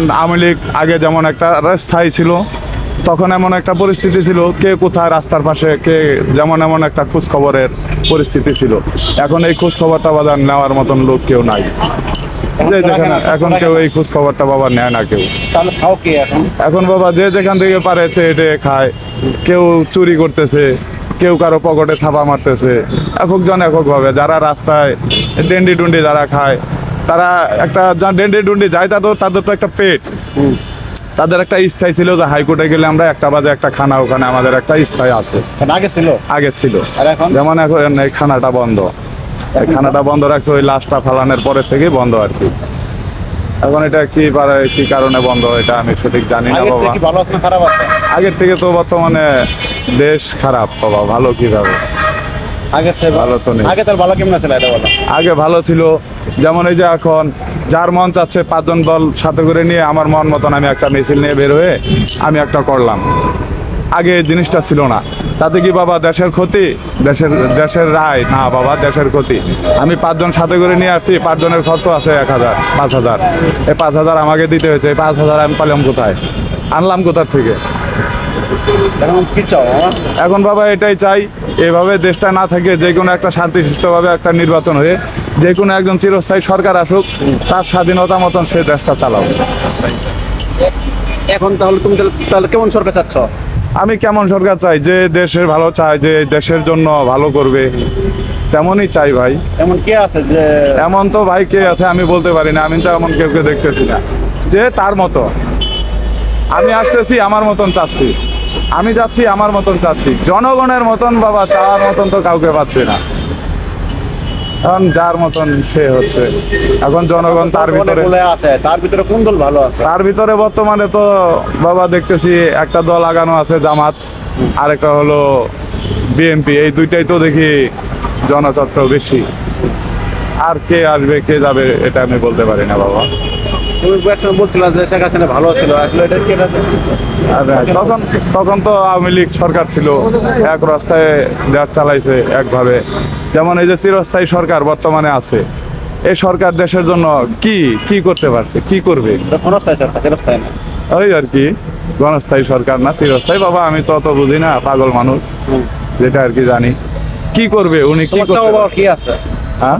আওয়ামী লীগ আগে যেমন একটা স্থায়ী ছিল তখন এমন একটা পরিস্থিতি ছিল কে কোথায় রাস্তার পাশে কে যেমন এমন একটা খোঁজ খবরের পরিস্থিতি ছিল। এখন এই খোঁজখবরটা বাজার নেওয়ার মতন লোক কেউ নাই। যে যেখানে এখন কেউ এই খোঁজ খবরটা বাবা নেয় না কেউ। এখন? বাবা যে যেখান থেকে পারে চেটে খায়। কেউ চুরি করতেছে কেউ কারও পকেটে থাপা মারতেছে। এককজন এককভাবে যারা রাস্তায় ডেন্ডি ডুন্ডি যারা খায় তারা একটা যা ডেন্ডি ডুন্ডি যায় তাদের তাদের তো একটা পেট। তাদের একটা স্থায়ী ছিল যে হাইকোর্টে গেলে আমরা একটা বাজে একটা খানা ওখানে আমাদের একটা স্থায়ী আছে। আগে ছিল? আগে ছিল। আর এখন? যেমন এখন এই খানাটা বন্ধ। এই খানাটা বন্ধ রাখছে ওই লাশটা ফালানোর পরে থেকেই বন্ধ আর কি। এখন এটা কি পারে কি কারণে বন্ধ এটা আমি সঠিক জানি না বাবা। ভালো খারাপ আগের থেকে তো বর্তমানে দেশ খারাপ বাবা ভালো কীভাবে? আগের সে ভালো তো নেই। আগে তার ভালো কেমন ছিল এটা বলো। আগে ভালো ছিল যেমন এই যে এখন যার মন চাচ্ছে পাঁচজন দল সাথে করে নিয়ে আমার মন মতন আমি একটা মিছিল নিয়ে বের হয়ে আমি একটা করলাম। আগে জিনিসটা ছিল না। তাতে কি বাবা দেশের ক্ষতি? দেশের দেশের রায়? না বাবা দেশের ক্ষতি। আমি পাঁচজন সাথে করে নিয়ে আসছি পাঁচজনের খরচ আছে এক হাজার পাঁচ হাজার। এই পাঁচ হাজার আমাকে দিতে হয়েছে এই পাঁচ হাজার আমি পালাম কোথায়? আনলাম কোথার থেকে? এখন বাবা এটাই চাই এভাবে দেশটা না থাকে যে কোনো একটা শান্তিশিষ্টভাবে একটা নির্বাচন হয়ে যে কোনো একজন চিরস্থায়ী সরকার আসুক তার স্বাধীনতা মতন সে দেশটা চালাও। এখন তাহলে তুমি তাহলে- কেমন সরকার চাচ্ছ? আমি কেমন সরকার চাই? যে দেশের ভালো চায় যে দেশের জন্য ভালো করবে তেমনই চাই ভাই। এমন কে আছে যে এমন তো ভাই কে আছে আমি বলতে পারি না আমি তো এমন কেউ কে দেখতেছি না। যে তার মতো। আমি আসতেছি আমার মতন চাচ্ছি। আমি যাচ্ছি আমার মতন চাচ্ছি। জনগণের মতন বাবা চাওয়ার মতন তো কাউকে পাচ্ছি না। এখন যার মতন সে হচ্ছে। এখন জনগণ তার ভিতরে তার ভিতরে কোন দল ভালো আছে? তার ভিতরে বর্তমানে তো বাবা দেখতেছি একটা দল আগানো আছে জামাত আরেকটা হলো বিএনপি। এই দুইটাই তো দেখি জনতত্ত্ব বেশি। আর কে আসবে কে যাবে এটা আমি বলতে পারি না বাবা। তুমি একসময় বলছিল যে শেখ হাসিনা ভালো ছিল আসলে এটা কে তখন তখন তো আওয়ামী লীগ সরকার ছিল এক রাস্তায় দেশ চালাইছে একভাবে। যেমন এই যে চিরস্থায়ী সরকার বর্তমানে আছে এই সরকার দেশের জন্য কি কি করতে পারছে? কি করবে? ওই আর কি গণস্থায়ী সরকার না চিরস্থায়ী? বাবা আমি তো অত বুঝি না পাগল মানুষ। যেটা আর কি জানি। কি করবে? উনি কি করতে? আছে? হ্যাঁ?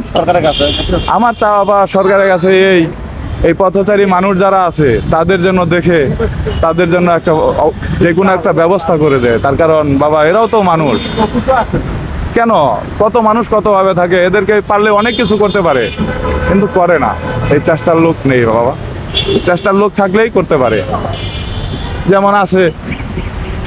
আমার চাওয়া পাওয়া সরকারের কাছে এই এই পথচারী মানুষ যারা আছে, তাদের জন্য দেখে, তাদের জন্য একটা যে কোনো একটা ব্যবস্থা করে দেয়। তার কারণ, বাবা, এরাও তো মানুষ। কেন? কত মানুষ কতভাবে থাকে, এদেরকে পারলে অনেক কিছু করতে পারে, কিন্তু করে না। এই চেষ্টার লোক নেই, বাবা। চেষ্টার লোক থাকলেই করতে পারে। যেমন আছে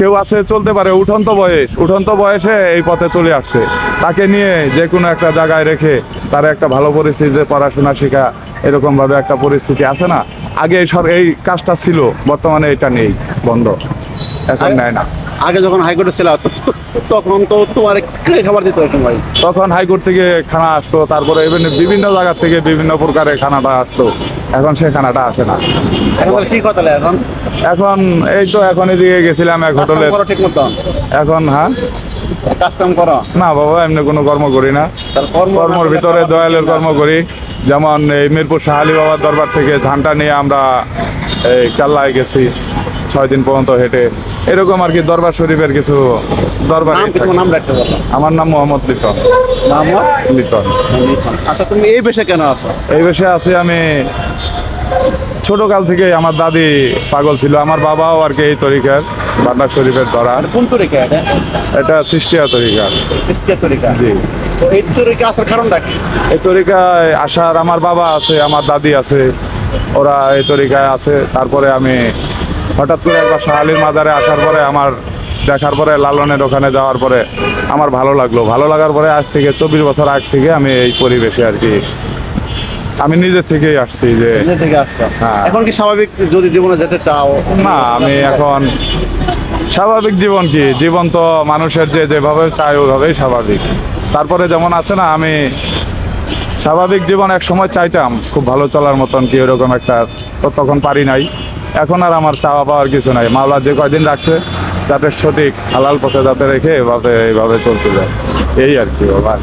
কেউ আছে চলতে পারে। উঠন্ত বয়স উঠন্ত বয়সে এই পথে চলে আসছে। তাকে নিয়ে যে কোনো একটা জায়গায় রেখে তার একটা ভালো পরিস্থিতিতে পড়াশোনা শেখা এরকমভাবে একটা পরিস্থিতি আছে না? আগে এই সর এই কাজটা ছিল বর্তমানে এটা নেই বন্ধ। এখন নেয় না। আগে যখন হাইকোর্টে ছিল তখন তো তোমার খাবার দিত সময় তখন হাইকোর্ট থেকে খানা আসতো তারপরে even বিভিন্ন জায়গা থেকে বিভিন্ন প্রকারের খানাটা আসতো। এখন সে খানাটা আসে না। এখন কি কথা এখন? এখন এই তো এখন এদিকে গেছিলাম এক হোটেলে। ঠিক মতন এখন হ্যাঁ? কাজ কাম করো। না বাবা এমনি কোনো কর্ম করি না। কর্মর ভিতরে দয়ালের কর্ম করি। যেমন এই মিরপুর শাহালি বাবার দরবার থেকে ঝান্টা নিয়ে আমরা এই কাল্লায় গেছি ছয় দিন পর্যন্ত হেঁটে। এরকম আর কি দরবার শরীফের কিছু দরবার আমার নাম মোহাম্মদ লিটন। নাম লিটন। আচ্ছা তুমি এই বেশে কেন আছো? এই বিষয়ে আছি আমি ছোটকাল থেকে আমার দাদি পাগল ছিল। আমার বাবাও আর কি এই তরিকার বান্ডার শরীফের ধরার। কোন তরিকা এটা? এটা সৃষ্টিয়া তরিকা। খ্রিস্টিয়া তরিকা? জি। তো এই তরিকা আসার কারণটা কি? এই তরিকায় আসার আমার বাবা আছে আমার দাদি আছে ওরা এই তরিকায় আছে। তারপরে আমি হঠাৎ করে একবার শাহালির মাজারে আসার পরে আমার দেখার পরে লালনের ওখানে যাওয়ার পরে আমার ভালো লাগল। ভালো লাগার পরে আজ থেকে চব্বিশ বছর আগ থেকে আমি এই পরিবেশে আর কি আমি নিজের থেকেই আসছি যে নিজে হ্যাঁ। এখন কি স্বাভাবিক যদি জীবনে যেতে চাও? না আমি এখন স্বাভাবিক জীবন কি? জীবন তো মানুষের যে যেভাবে চায় ওইভাবেই স্বাভাবিক। তারপরে যেমন আছে না আমি স্বাভাবিক জীবন এক সময় চাইতাম খুব ভালো চলার মতন কি এরকম একটা তো তখন পারি নাই। এখন আর আমার চাওয়া পাওয়ার কিছু নাই। মাওলা যে কয়দিন রাখছে, যাতে সঠিক হালাল পথে যাতে রেখে এভাবে এইভাবে চলতে যায়। এই আর কি, বাবা।